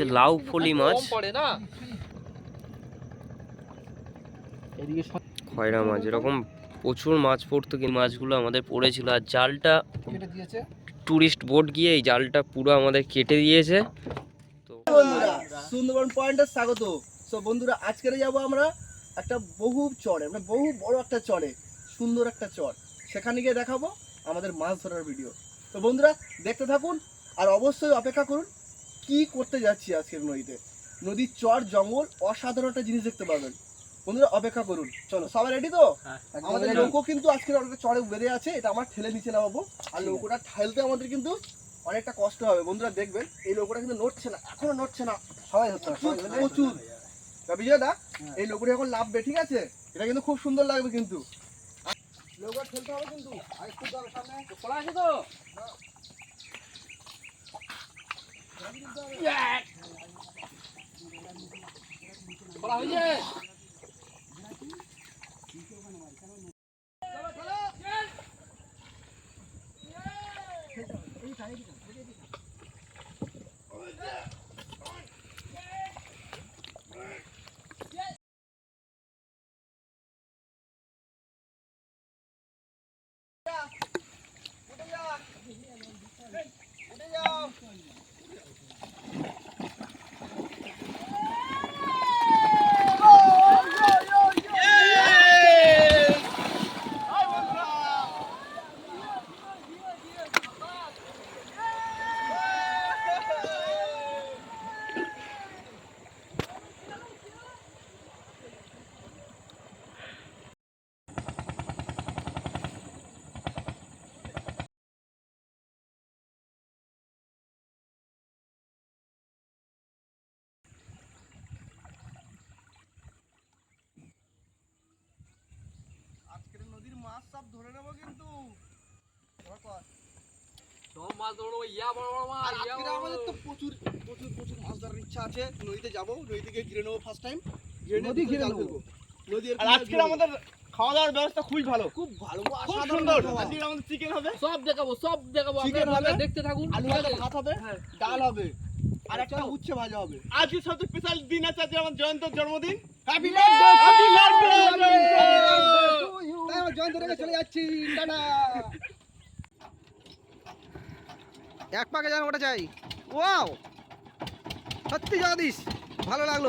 হচ্ছে লাউ ফলি মাছ। পড়ে না? খয়রা মাছ এরকম প্রচুর মাছ পড়তো কিন্তু মাছগুলো আমাদের পড়েছিল। আর জালটা টুরিস্ট বোট গিয়ে এই জালটা পুরো আমাদের কেটে দিয়েছে। তো বন্ধুরা সুন্দরবন পয়েন্টে স্বাগত। সো বন্ধুরা আজকে যাব আমরা একটা বহু চড়ে মানে বহু বড় একটা চড়ে সুন্দর একটা চর। সেখানে গিয়ে দেখাবো আমাদের মাছ ধরার ভিডিও তো বন্ধুরা দেখতে থাকুন আর অবশ্যই অপেক্ষা করুন। কি করতে যাচ্ছি আজকের নদীতে? নদীর চর জঙ্গল অসাধারণ একটা জিনিস দেখতে পাবেন। বন্ধুরা অপেক্ষা করুন। চলো সবাই রেডি তো? আমাদের নৌকো কিন্তু আজকের অনেকটা চড়ে বেঁধে আছে এটা আমার ঠেলে নিচে নামাবো। আর নৌকোটা ঠেলতে আমাদের কিন্তু অনেকটা কষ্ট হবে। বন্ধুরা দেখবেন এই নৌকোটা কিন্তু নড়ছে না এখনও নড়ছে না। সবাই প্রচুর। বিজয় দা এই নৌকোটা এখন লাভবে ঠিক আছে? এটা কিন্তু খুব সুন্দর লাগবে কিন্তু। নৌকা ঠেলতে হবে কিন্তু। সামনে। আছে তো? পড়া হয়েছে আজকের নদীর মাছ সব ধরে নেব কিন্তু। সব মাছ ধরো ইয়া বড় বড় মাছ আর আজকে বড় আমাদের তো প্রচুর প্রচুর প্রচুর মাছ ধরার ইচ্ছা আছে। নদীতে যাব নদী ঘিরে নেব ফার্স্ট টাইম নদী ঘিরে নেব। নদী আর আমাদের খাওয়া দাওয়ার ব্যবস্থা খুবই ভালো। খুব ভালো খুব সুন্দর। আজকে আমাদের চিকেন হবে। সব দেখাবো সব দেখাবো আপনারা দেখতে থাকুন। আলু? ভাত হবে হ্যাঁ। ডাল হবে আর একটা উচ্ছে ভাজা হবে। আজকে সবচেয়ে স্পেশাল দিন আছে আজকে আমার জয়ন্তর জন্মদিন। Happy Happy birthday! আমার জয়েন রেখে চলে যাচ্ছি টাটা এক পাকে যেন ওটা চাই ওয়াও সত্যি জগদীশ, ভালো লাগল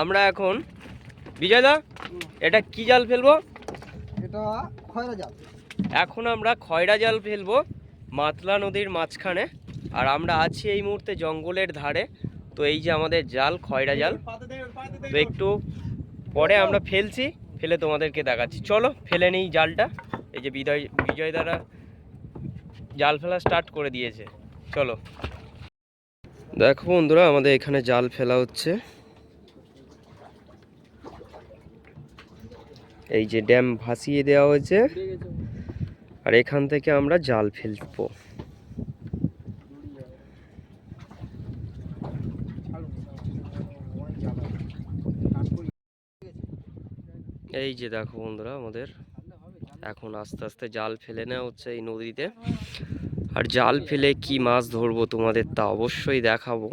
আমরা এখন বিজয়দা এটা কি জাল ফেলব? এটা খয়রা জাল। এখন আমরা খয়রা জাল ফেলব মাতলা নদীর মাঝখানে আর আমরা আছি এই মুহূর্তে জঙ্গলের ধারে। তো এই যে আমাদের জাল খয়রা জাল। তো একটু পরে আমরা ফেলছি ফেলে তোমাদেরকে দেখাচ্ছি। চলো ফেলে নেই জালটা। এই যে বিজয় বিজয় দ্বারা জাল ফেলা স্টার্ট করে দিয়েছে। চলো। দেখো বন্ধুরা আমাদের এখানে জাল ফেলা হচ্ছে। এই যে ড্যাম ভাসিয়ে দেওয়া হয়েছে। আর এখান থেকে আমরা জাল ফেলব। এই যে দেখো বন্ধুরা আমাদের। এখন আস্তে আস্তে জাল ফেলে নেওয়া হচ্ছে এই নদীতে। আর জাল ফেলে কি মাছ ধরবো তোমাদের তা অবশ্যই দেখাবো।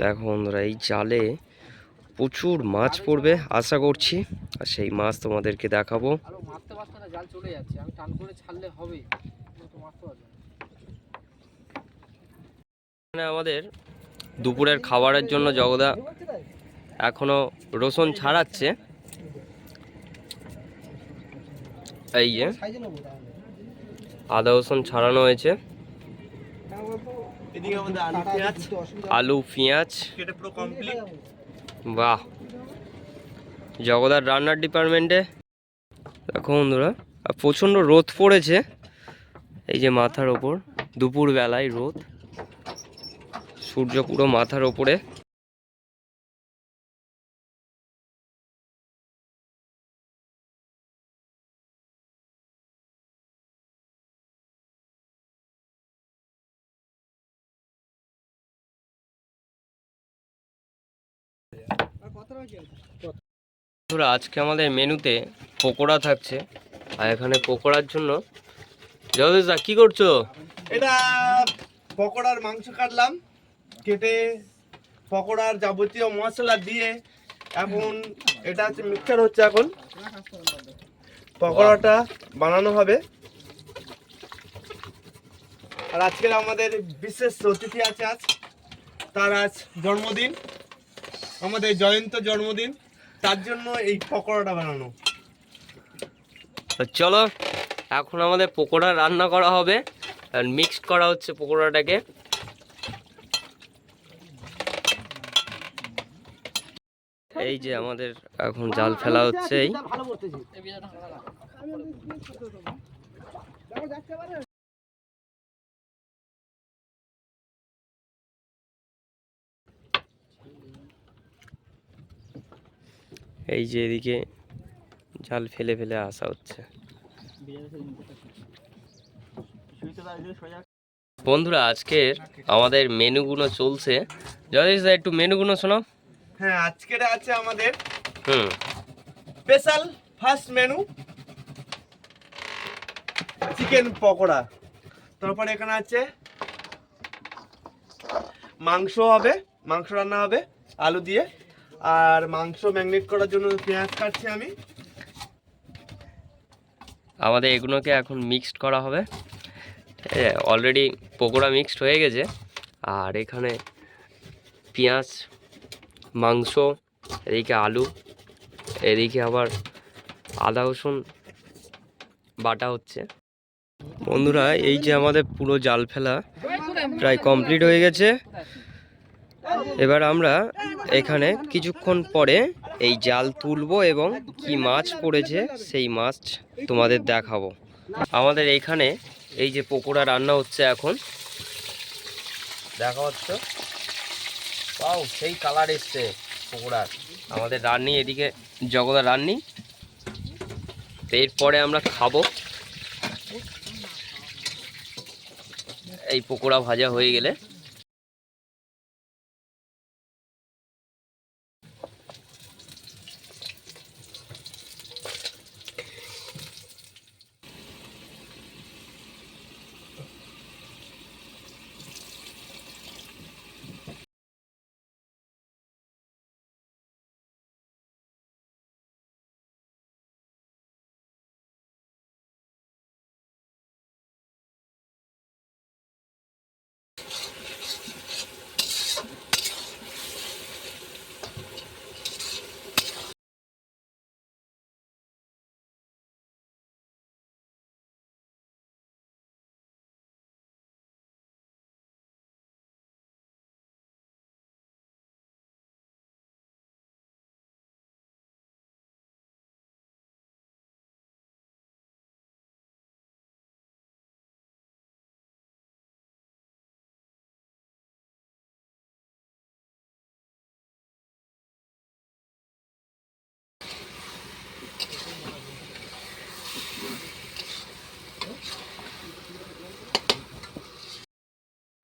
দেখো বন্ধুরা এই জালে প্রচুর মাছ পড়বে আশা করছি। আর সেই মাছ তোমাদেরকে দেখাবো। আরও মারতে পারছে না জাল চলে যাচ্ছে। আমি টান করে ছাড়লে হবে। এখানে আমাদের দুপুরের খাবারের জন্য জগদা এখনও রসুন ছাড়াচ্ছে। এই যে আদা রসুন ছাড়ানো হয়েছে। এদিকে আমাদের আলু পেঁয়াজ। আলু পেঁয়াজ। কেটে পুরো কমপ্লিট বাহ। জগদার রান্নার ডিপার্টমেন্টে দেখো বন্ধুরা আর প্রচণ্ড রোদ পড়েছে। এই যে মাথার ওপর দুপুর বেলায় রোদ। সূর্য পুরো মাথার ওপরে। বন্ধুরা, আজকে আমাদের মেনুতে পকোড়া থাকছে। আর এখানে পকোড়ার জন্য জগদীশদা কি করছ? এটা পকোড়ার মাংস কাটলাম। কেটে পকোড়ার যাবতীয় মশলা দিয়ে এখন এটা হচ্ছে মিক্সার হচ্ছে এখন। পকোড়াটা বানানো হবে। আর আজকের আমাদের বিশেষ অতিথি আছে আজ। তার আজ জন্মদিন। আমাদের জয়ন্ত জন্মদিন তার জন্য এই পকোড়াটা বানানো। তো চলো এখন আমাদের পকোড়া রান্না করা হবে আর মিক্সড করা হচ্ছে পকোড়াটাকে। এই যে আমাদের এখন জাল ফেলা হচ্ছে এই। এই যে এদিকে জাল ফেলে ফেলে আসা হচ্ছে। বন্ধুরা আজকের আমাদের মেনুগুলো চলছে। দা একটু মেনুগুলো শোনাও হ্যাঁ আজকের আছে আমাদের হুম। Special first menu chicken pakora. তারপরে এখানে আছে মাংস হবে মাংস রান্না হবে আলু দিয়ে আর মাংস ম্যাগনেট করার জন্য পেঁয়াজ কাটছি আমি। আমাদের এগুলোকে এখন মিক্সড করা হবে। অলরেডি পকোড়া মিক্সড হয়ে গেছে। আর এখানে পেঁয়াজ মাংস এদিকে আলু এদিকে আবার আদা রসুন বাটা হচ্ছে। বন্ধুরা এই যে আমাদের পুরো জাল ফেলা প্রায় কমপ্লিট হয়ে গেছে। এবার আমরা এখানে কিছুক্ষণ পরে এই জাল তুলবো এবং কি মাছ পড়েছে সেই মাছ তোমাদের দেখাবো। আমাদের এইখানে এই যে পকোড়া রান্না হচ্ছে এখন। দেখা হচ্ছে। পাও সেই কালার এসছে পকোড়ার। আমাদের রান্নি এদিকে, জগদা রান্নি। এরপরে আমরা খাব। এই পকোড়া ভাজা হয়ে গেলে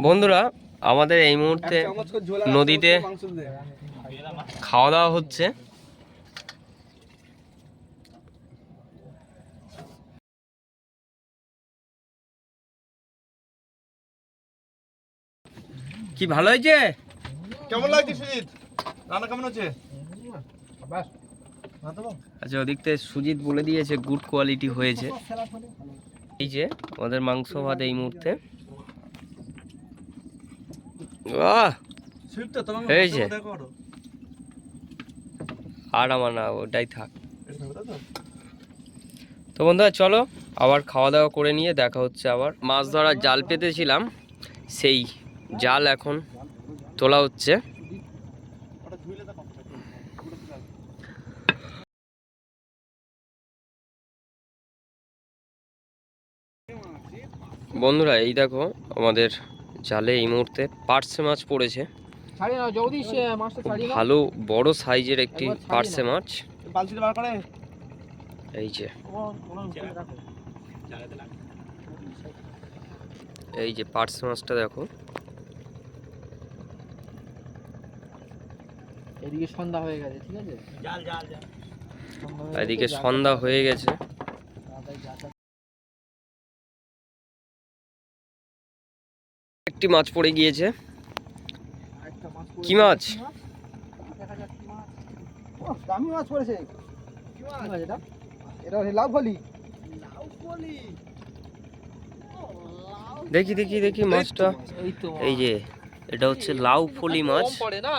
বন্ধুরা আমাদের এই মুহূর্তে নদীতে খাওয়া দাওয়া হচ্ছে। কি ভালো হয়েছে? কেমন লাগছে সুজিত? রান্না কেমন হচ্ছে? আচ্ছা ওদিক থেকে সুজিত বলে দিয়েছে গুড কোয়ালিটি হয়েছে। এই যে আমাদের মাংস ভাত এই মুহূর্তে আহ শিব তো তোমাকে এই যে। দেখো আরও। আমার না ওটাই থাক। তো? বন্ধুরা চলো আবার খাওয়া দাওয়া করে নিয়ে দেখা হচ্ছে আবার। মাছ ধরার জাল পেতেছিলাম সেই জাল এখন তোলা হচ্ছে। বন্ধুরা এই দেখো আমাদের জালে এই মুহূর্তে পার্সে মাছ পড়েছে। ভালো বড় সাইজের একটি পার্সে মাছ। বালতিটা বার করে। এই যে। এই যে পার্সে মাছটা দেখো। এদিকে সন্ধ্যা হয়ে গেছে ঠিক আছে? এদিকে সন্ধ্যা হয়ে গেছে। একটি মাছ পড়ে গিয়েছে। কি মাছ দেখা যাক কি মাছ। ওহ, দামি মাছ পড়েছে। এটা? এটা হচ্ছে ফলি। দেখি দেখি দেখি মাছটা। এই যে এটা হচ্ছে লাউ ফলি মাছ। না?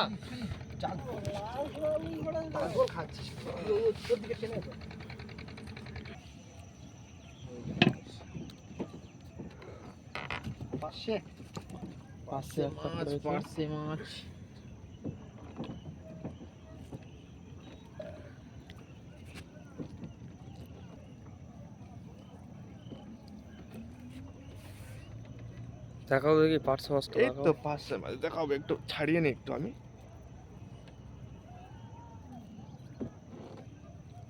পাশে পাশে মাছ পাশে মাছ। দেখাও দেখি পার্সে মাছটা এই দেখাও। তো পাঁচশো মাছ দেখাবো একটু ছাড়িয়ে নি একটু আমি।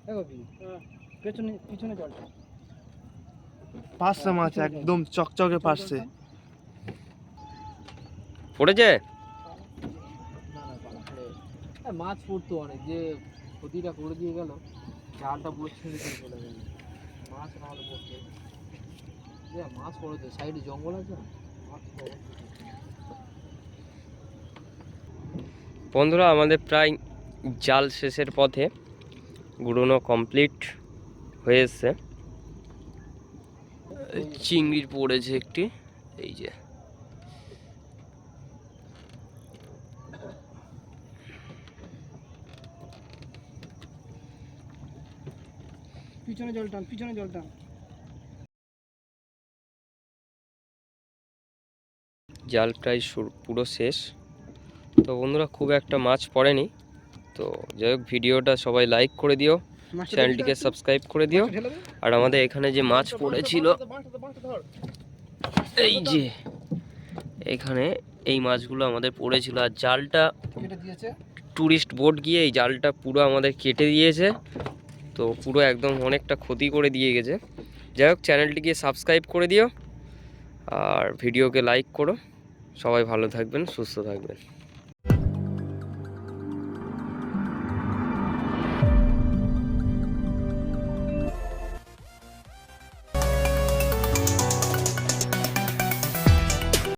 দেখো কি? পেছনে পিছনে জলটা। পাঁচশো মাছ একদম চকচকে পাচ্ছে পড়েছে? মাছ পড়তো অনেক যে ক্ষতিটা করে দিয়ে গেল জালটা পুরো ছিঁড়ে দিয়ে চলে গেল। মাছ না হলে পড়তো। মাছ পড়ে সাইডে জঙ্গল আছে মাছ বন্ধুরা আমাদের প্রায় জাল শেষের পথে গুড়োনো কমপ্লিট হয়ে এসছে। চিংড়ির পড়েছে একটি এই যে। পিছনে জল টান পিছনে জল টান। জাল প্রায় পুরো শেষ। তো বন্ধুরা খুব একটা মাছ পড়েনি। তো যাই হোক ভিডিওটা সবাই লাইক করে দিও চ্যানেলটিকে সাবস্ক্রাইব করে দিও। আর আমাদের এখানে যে মাছ পড়েছিল এই যে এখানে এই মাছগুলো আমাদের পড়েছিল। আর জালটা ট্যুরিস্ট বোট গিয়ে এই জালটা পুরো আমাদের কেটে দিয়েছে। তো পুরো একদম অনেকটা ক্ষতি করে দিয়ে গেছে। যাই হোক, চ্যানেলটিকে সাবস্ক্রাইব করে দিও আর ভিডিওকে লাইক করো। সবাই ভালো থাকবেন, সুস্থ থাকবেন।